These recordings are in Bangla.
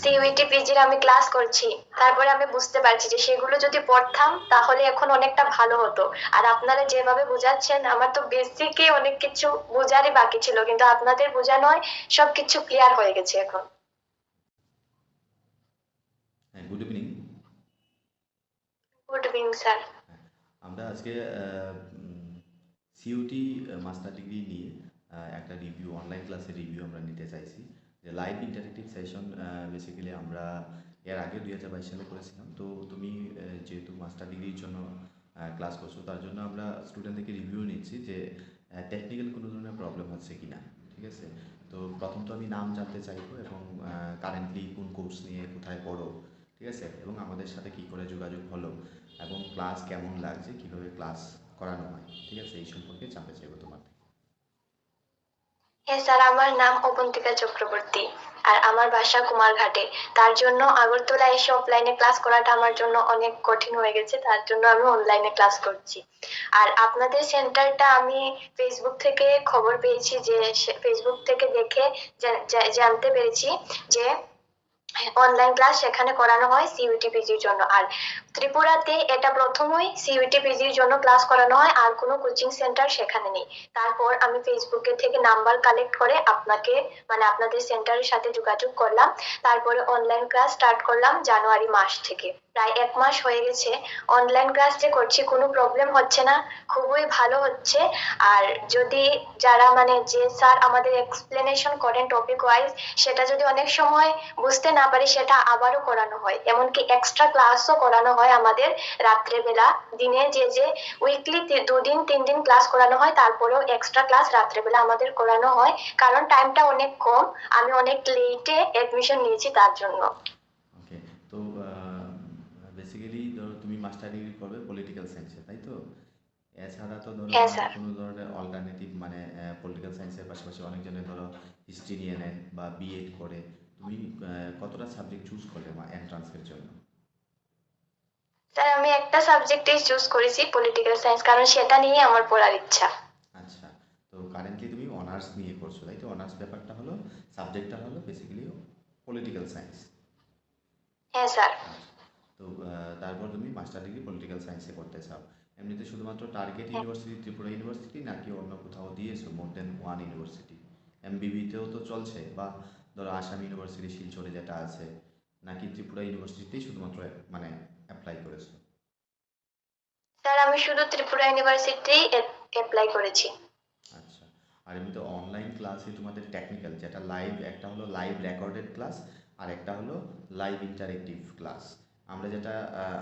সিইউটি পিজির আমি ক্লাস করছি। তারপরে আমি বুঝতে পারছি যে সেগুলো যদি পড়তাম তাহলে এখন অনেকটা ভালো হতো। আর আপনারা যেভাবে বোঝাচ্ছেন আমার তো বেসিকে অনেক কিছু বোঝারই বাকি ছিল কিন্তু আপনাদের বোঝানোয় সবকিছু ক্লিয়ার হয়ে গেছে এখন। Good evening good evening sir আমরা আজকে সিইউটি মাস্টার ডিগ্রি নিয়ে একটা রিভিউ অনলাইন ক্লাসের রিভিউ আমরা নিতে চাইছি। যে লাইভ ইন্টারেক্টিভ সেশন বেসিক্যালি আমরা এর আগে দুই হাজার বাইশ সালে করেছিলাম। তো তুমি যেহেতু মাস্টার ডিগ্রির জন্য ক্লাস করছ, তার জন্য আমরা স্টুডেন্টদেরকে রিভিউ নিচ্ছি যে টেকনিক্যাল কোনো ধরনের প্রবলেম হচ্ছে কি না ঠিক আছে? তো প্রথম তো আমি নাম জানতে চাইব এবং কারেন্টলি কোন কোর্স নিয়ে কোথায় পড়ো, ঠিক আছে? এবং আমাদের সাথে কি করে যোগাযোগ হলো এবং ক্লাস কেমন লাগছে, কীভাবে ক্লাস করানো হয়, ঠিক আছে? এই সম্পর্কে জানতে চাইব তোমার থেকে। হ্যাঁ স্যার, আমার নাম অবন্তিকা চক্রবর্তী আর আমার বাসা কুমারঘাটে। তার জন্য আগরতলা এসে অফলাইনে ক্লাস করাটা আমার জন্য অনেক কঠিন হয়ে গেছে, তার জন্য আমি অনলাইনে ক্লাস করছি। আর আপনাদের সেন্টারটা আমি ফেসবুক থেকে খবর পেয়েছি যে ফেসবুক থেকে দেখে জানতে পেরেছি যে অনলাইন ক্লাস সেখানে করানো হয় সিইউটি পিজির জন্য। আর ত্রিপুরাতে এটা প্রথমই সিইউটি পিজির জন্য ক্লাস করানো হয়, আর কোনো কোচিং সেন্টার সেখানে নেই। তারপর আমি ফেসবুকে থেকে নাম্বার কালেক্ট করে আপনাকে মানে আপনাদের সেন্টারের সাথে যোগাযোগ করলাম। তারপরে অনলাইন ক্লাস স্টার্ট করলাম জানুয়ারি মাস থেকে। প্রায় এক মাস হয়ে গেছে। অনলাইন ক্লাস যে করছি, কোনো প্রবলেম হচ্ছে না। খুবই ভালো হচ্ছে। আর যদি যারা মানে যে স্যার আমাদের এক্সপ্লেনেশন করেন টপিক ওয়াইজ সেটা যদি অনেক সময় বুঝতে না পারি, সেটা আবারও করানো হয়। এমনকি এক্সট্রা ক্লাসও করানো হয়। আমাদের রাত্রেবেলা দিনে যে যে উইকলি দুদিন তিন দিন ক্লাস করানো হয় তারপরেও এক্সট্রা ক্লাস রাত্রেবেলা আমাদের করানো হয়। কারণ টাইমটা অনেক কম আমি অনেক লেটে অ্যাডমিশন নিয়েছি তার জন্য। তো বেসিক্যালি ধরো তুমি মাস্টার ডিগ্রি করবে পলিটিক্যাল সায়েন্সে তাই তো? এছাড়া তো ধরো হ্যাঁ। কোনো ধরনের অল্টারনেটিভ মানে পলিটিক্যাল সায়েন্সের পাশাপাশি অনেকজনে ধরো হিস্ট্রি নিয়ে নেয় বা বিএড করে। তুমি কতটা সাবজেক্ট চুজ করলে এন্ট্রান্সের জন্য? স্যার আমি একটা সাবজেক্টেই চুজ করেছি পলিটিক্যাল সায়েন্স কারণ সেটা নিয়ে আমার পড়ার ইচ্ছা। আচ্ছা তো কারেন্টলি তুমি অনার্স নিয়ে পড়ছো তাই তো অনার্স ব্যাপারটা হলো সাবজেক্টটা হলো বেসিক্যালি পলিটিক্যাল সায়েন্স হ্যাঁ স্যার তো তারপর তুমি মাস্টার ডিগ্রি পলিটিক্যাল সায়েন্সে করতে চাও। এমনিতে শুধুমাত্র টার্গেট ইউনিভার্সিটি ত্রিপুরা ইউনিভার্সিটি নাকি অন্য কোথাও দিয়েছ মোর দেন ওয়ান ইউনিভার্সিটি এমবিবিতেও তো চলছে বা ধরো আসাম ইউনিভার্সিটি শিলচরে যেটা আছে নাকি ত্রিপুরা ইউনিভার্সিটিতেই শুধুমাত্র মানে স্যার আমি শুধু ত্রিপুরা ইউনিভার্সিটি অ্যাপ্লাই করেছি। আচ্ছা আর এমনিতে অনলাইন ক্লাসে তোমাদের টেকনিক্যাল যেটা লাইভ একটা হলো লাইভ রেকর্ডেড ক্লাস আর একটা হলো লাইভ ইন্টারেক্টিভ ক্লাস আমরা যেটা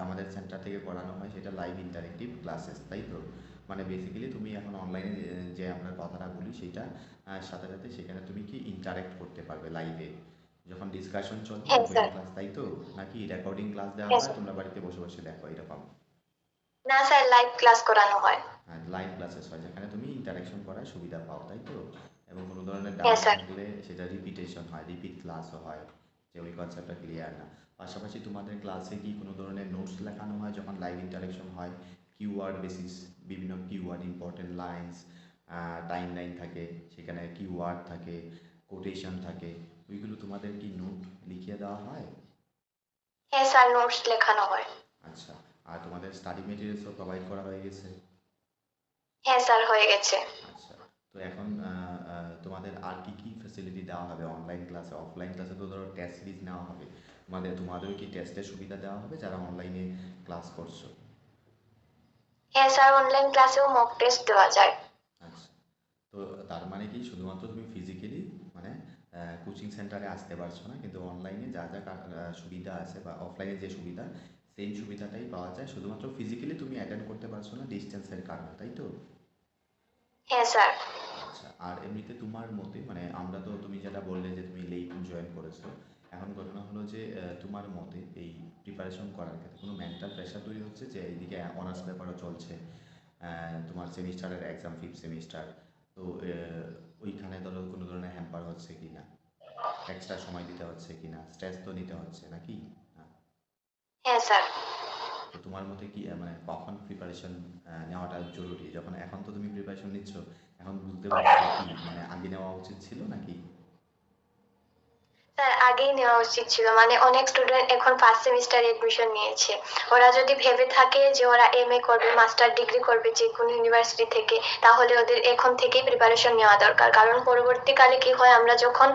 আমাদের সেন্টার থেকে করানো হয় সেটা লাইভ ইন্টারেক্টিভ ক্লাসেস তাই তো? মানে বেসিক্যালি তুমি এখন অনলাইনে যে আমরা কথাটা বলি সেটা সাথে সাথে সেখানে তুমি কি ইন্টারেক্ট করতে পারবে লাইভে যখন ডিসকাশন চলছে হ্যাঁ, ক্লাস তাই তো? নাকি রেকর্ডিং ক্লাস দেওয়া হ্যাঁ, হয় তোমরা বাড়িতে বসে বসে দেখো এরকম? না স্যার লাইভ ক্লাস করানো হয়। লাইভ ক্লাসেস হয় যেখানে তুমি ইন্টারাকশন করার সুবিধা পাও তাই তো? এবং কোনো ধরনের হ্যাঁ, ডাউট। থাকলে সেটা রিপিটেশন হয় রিপিট ক্লাসও হয় যে ওই কনসেপ্টটা ক্লিয়ার না। পাশাপাশি তোমাদের ক্লাসে কি কোনো ধরনের নোটস লেখানো হয় যখন লাইভ ইন্টারাকশন হয়? কিওয়ার্ড বেসিস বিভিন্ন keyword important lines time line থাকে সেখানে কিওয়ার্ড থাকে কোটেশন থাকে ওইগুলো তোমাদের কি নোট লিখিয়ে দেওয়া হয়? হ্যাঁ স্যার নোটস লেখানো হয়। আচ্ছা। আর তোমাদের স্টাডি মেটেরিয়ালসও প্রোভাইড করা হয়ে গেছে? হ্যাঁ স্যার হয়ে গেছে। আচ্ছা তো এখন তোমাদের আর কি কি ফ্যাসিলিটি দেওয়া হবে? অনলাইন ক্লাসে অফলাইন ক্লাসে তো ধরো টেস্ট সিরিজ নেওয়া হবে। তোমাদের তোমাদেরও কি টেস্টের সুবিধা দেওয়া হবে যারা অনলাইনে ক্লাস করছ? হ্যাঁ স্যার অনলাইন ক্লাসেও মক টেস্ট দেওয়া যায়। আচ্ছা তো তার মানে কি? শুধুমাত্র তুমি ফিজিক্যালি মানে কোচিং সেন্টারে আসতে পারছ না কিন্তু অনলাইনে যা যা সুবিধা আছে বা অফলাইনে যে সুবিধা সেম সুবিধাটাই পাওয়া যায়। শুধুমাত্র ফিজিক্যালি তুমি অ্যাটেন্ড করতে পারছ না ডিস্টেন্সের কারণে তাই তো? হ্যাঁ স্যার। আচ্ছা আর এমনিতে তোমার মতে মানে আমরা তো তুমি যেটা বললে যে তুমি লেট জয়েন করেছ এখন ঘটনা হলো যে তোমার মতে এই প্রিপারেশন করার ক্ষেত্রে কোনো মেন্টাল প্রেশার তৈরি হচ্ছে যে এইদিকে অনার্স পেপারও চলছে তোমার সেমিস্টারের এক্সাম ফিফথ সেমিস্টার তো ওইখানে ধরো কোনো ধরনের হ্যাম্পার হচ্ছে কি না এক্সট্রা সময় দিতে হচ্ছে কি না স্ট্রেস তো নিতে হচ্ছে নাকি? হ্যাঁ। স্যার তো তোমার মতে কি মানে কখন প্রিপারেশন নেওয়াটা জরুরি যখন এখন তো তুমি প্রিপারেশন নিচ্ছ, এখন বুঝতে পারছ মানে আগে নেওয়া উচিত ছিল নাকি স্যার আগেই নেওয়া উচিত ছিল। মানে অনেক স্টুডেন্ট এখন ফার্স্ট সেমিস্টারে এডমিশন নিয়েছে। ওরা যদি ভেবে থাকে যে ওরা এম এ করবে মাস্টার ডিগ্রি করবে যে কোনো ইউনিভার্সিটি থেকে, তাহলে ওদের এখন থেকেই প্রিপারেশন নেওয়া দরকার। কারণ পরবর্তীকালে কি হয়, আমরা যখন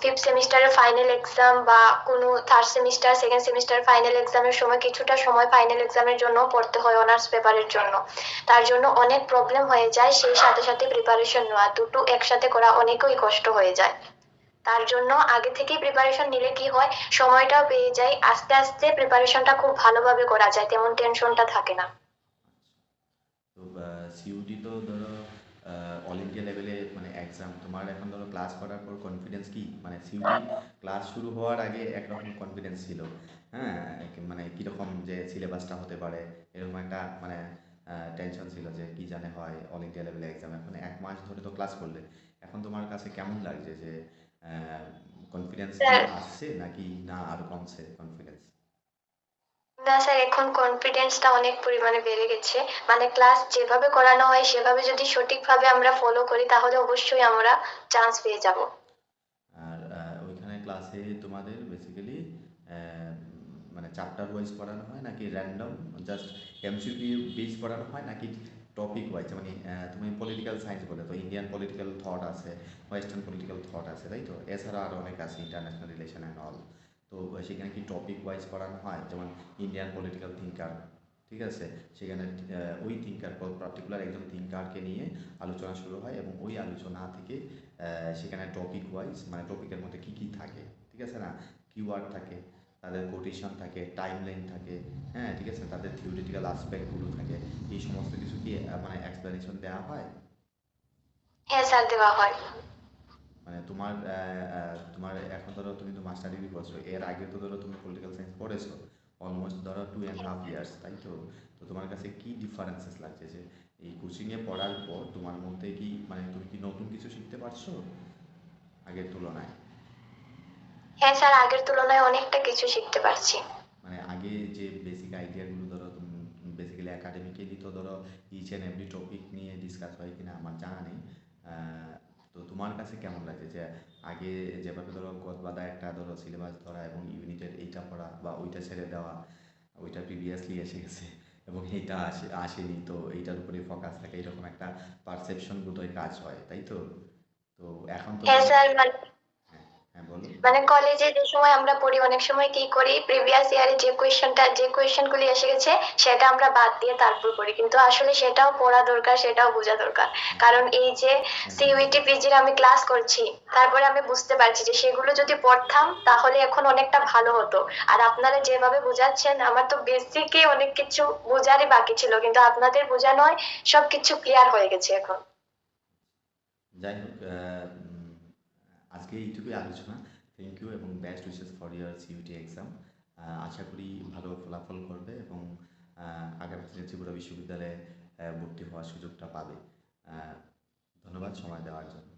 ফিফথ সেমিস্টারের ফাইনাল এক্সাম বা কোনো third semester second semester final এক্সামের সময় কিছুটা সময় ফাইনাল এক্সামের জন্য পড়তে হয় অনার্স পেপারের জন্য। তার জন্য অনেক প্রবলেম হয়ে যায়, সেই সাথে সাথে প্রিপারেশন নেওয়া। দুটো একসাথে করা অনেকই কষ্ট হয়ে যায়। তার জন্য আগে থেকেই প্রিপারেশন নিলে কি হয়? সময়টাও পেয়ে যায়। আস্তে আস্তে প্রিপারেশনটা খুব ভালোভাবে করা যায়, তেমন টেনশনটা থাকে না। তো সিইউটি তো ধরো লেভেলে মানে এক্সাম তোমার এখন ধরো ক্লাস করার পর কনফিডেন্স কি? মানে সিইউটি ক্লাস শুরু হওয়ার আগে একরকম কনফিডেন্স ছিল। হ্যাঁ মানে কীরকম যে সিলেবাসটা হতে পারে, এরকম একটা মানে টেনশন ছিল যে কি জানে হয় অল লেভেলে এক্সাম এখন এক মাস ধরে তো ক্লাস করলে। এখন তোমার কাছে কেমন লাগছে যে কনফিডেন্স আসছে নাকি না আরও কমছে কনফিডেন্স না স্যার এখন কনফিডেন্সটা অনেক পরিমাণে বেড়ে গেছে মানে ক্লাস যেভাবে করানো হয় সেভাবে যদি সঠিকভাবে আমরা ফলো করি তাহলে অবশ্যই আমরা চান্স পেয়ে যাব আর ওইখানে ক্লাসে তোমাদের বেসিক্যালি মানে চ্যাপ্টার ওয়াইজ পড়ানো হয় নাকি র্যান্ডম জাস্ট এমসিকিউ বেস পড়ানো হয় নাকি টপিক ওয়াইজ মানে তুমি পলিটিক্যাল সায়েন্স বলে, তো ইন্ডিয়ান পলিটিক্যাল থট আছে ওয়েস্টার্ন পলিটিক্যাল থট আছে, তাই তো? এছাড়া আরও অনেক আছে ইন্টারন্যাশনাল রিলেশন অ্যান্ড অল তো সেখানে কি টপিক ওয়াইজ পড়ানো হয়? যেমন ইন্ডিয়ান পলিটিক্যাল থিঙ্কার ঠিক আছে? সেখানে ওই থিঙ্কার পার্টিকুলার একজন থিঙ্কারকে নিয়ে আলোচনা শুরু হয় এবং ওই আলোচনা থেকে সেখানে টপিক ওয়াইজ মানে টপিকের মধ্যে কী কী থাকে, ঠিক আছে না? কিওয়ার্ড থাকে, তাদের কোটেশন থাকে টাইম লাইন থাকে হ্যাঁ ঠিক আছে? তাদের থিওরিটিক্যাল আসপেক্টগুলো থাকে, এই সমস্ত কিছু কি মানে এক্সপ্লেনেশন দেওয়া হয়? হ্যাঁ স্যার দেওয়া হয়। মানে তোমার তোমার এখন ধরো তুমি তো মাস্টার ডিগ্রি করছ এর আগে তো ধরো তুমি পলিটিক্যাল সায়েন্স পড়েছো অলমোস্ট ধরো টু অ্যান্ড হাফ ইয়ার্স তাই তো? তো তোমার কাছে কি ডিফারেন্সেস লাগছে যে এই কোচিংয়ে পড়ার পর তোমার মধ্যে কি মানে তুমি কি নতুন কিছু শিখতে পারছ? আগের তুলনায়। হ্যাঁ স্যার আগের তুলনায় অনেকটা কিছু শিখতে পারছি। মানে আগে যে বেসিক আইডিয়াগুলো ধরো বেসিক্যালি একাডেমিক্যালি তো ধরো ইচ অ্যান্ড এভরি টপিক নিয়ে ডিসকাস হয় কিনা আমার জানা নেই। তো তোমার কাছে কেমন লাগে যে আগে যেভাবে ধরো গদবাদা একটা ধরো সিলেবাস ধরা এবং ইউনিটের এইটা পড়া বা ওইটা ছেড়ে দেওয়া ওইটা প্রিভিয়াসলি এসে গেছে এবং এইটা আসে আসেনি তো এইটার উপরে ফোকাস থাকে এরকম একটা পারসেপশন বোধহয় কাজ হয় তাই তো? তো এখন তো হ্যাঁ মানে হ্যাঁ মানে কলেজে যে সময় আমরা পড়ি অনেক সময় কি করি প্রিভিয়াস ইয়ারে যে কোয়েশ্চেনটা যে কোয়েশ্চেনগুলি এসে গেছে সেটা আমরা বাদ দিয়ে তারপর পড়ি। কিন্তু আসলে সেটাও পড়া দরকার সেটাও বোঝা দরকার। কারণ এই যে সিইউটি পিজির আমি ক্লাস করছি তারপরে আমি বুঝতে পারছি যে সেগুলো যদি পড়তাম তাহলে এখন অনেকটা ভালো হতো। আর আপনারা যেভাবে বোঝাচ্ছেন আমার তো বেসিকই অনেক কিছু বোঝারই বাকি ছিল কিন্তু আপনাদের বোঝানোয় সবকিছু ক্লিয়ার হয়ে গেছে এখন। যাই হোক আজকে এইটুকুই আলোচনা। থ্যাংক ইউ এবং best wishes for year CUET exam আশা করি ভালো ফলাফল করবে এবং আগামী দিনে ত্রিপুরা বিশ্ববিদ্যালয়ে ভর্তি হওয়ার সুযোগটা পাবে। ধন্যবাদ সময় দেওয়ার জন্য।